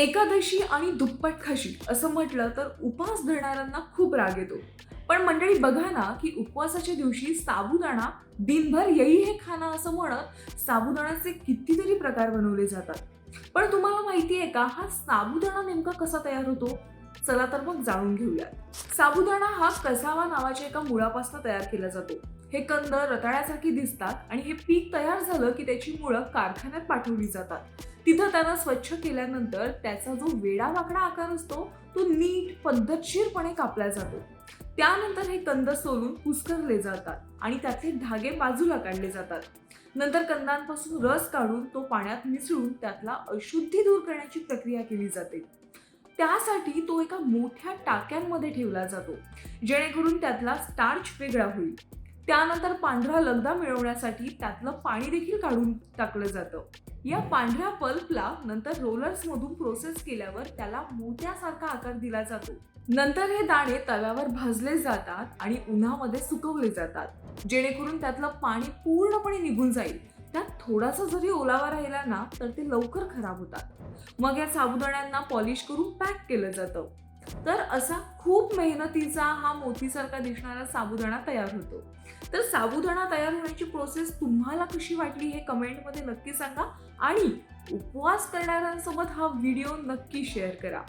एकादशी आणि दुप्पट खाशी असं म्हटलं तर उपवास धरणाऱ्यांना खूप राग येतो. पण मंडळी बघा ना की उपवासाच्या दिवशी साबुदाणा दिनभर येई हे खाना असं म्हणत साबुदाण्याचे कितीतरी प्रकार बनवले जातात. पण तुम्हाला माहिती आहे का? हा साबुदाणा नेमका कसा तयार होतो? चला तर मग जाणून घेऊया साबुदाणा हा कसावा नावाच्या एका मुळापासून तयार केला जातो. हे कंद रताळ्यासारखी दिसतात आणि हे पीक तयार झालं की त्याची मुळं कारखान्यात पाठवली जातात. तिथं त्यांना स्वच्छ केल्यानंतर त्याचा जो वेडा वाकडा आकार असतो तो नीट पद्धतशीरपणे कापला जातो. त्यानंतर हे कंद सोलून कुस्करले जातात आणि त्यातले धागे बाजूला काढले जातात. नंतर कंदांपासून रस काढून तो पाण्यात मिसळून त्यातला अशुद्धी दूर करण्याची प्रक्रिया केली जाते. त्यासाठी तो एका मोठ्या टाक्यांमध्ये ठेवला जातो जेणेकरून त्यातला स्टार्च वेगळा होईल. त्यानंतर पांढरा लगदा मिळवण्यासाठी त्यातलं पाणी देखील काढून टाकलं जातं. या पांढऱ्या पल्पला नंतर रोलर्स मधून प्रोसेस केल्यावर त्याला मोत्यासारखा आकार दिला जातो. नंतर हे दाणे तव्यावर भाजले जातात आणि उन्हामध्ये सुकवले जातात जेणेकरून त्यातलं पाणी पूर्णपणे निघून जाईल. त्यात थोडासा जरी ओलावा राहिला ना तर ते लवकर खराब होतात. मग या साबुदाण्यांना पॉलिश करून पॅक केलं जातं. तर असा खूप मेहनतीचा हा मोतीसारखा दिसणारा साबुदाणा तयार होतो. तर साबुदाणा तयार होण्याची प्रोसेस तुम्हाला कशी वाटली हे कमेंटमध्ये नक्की सांगा आणि उपवास करणाऱ्यांसोबत हा व्हिडिओ नक्की शेअर करा.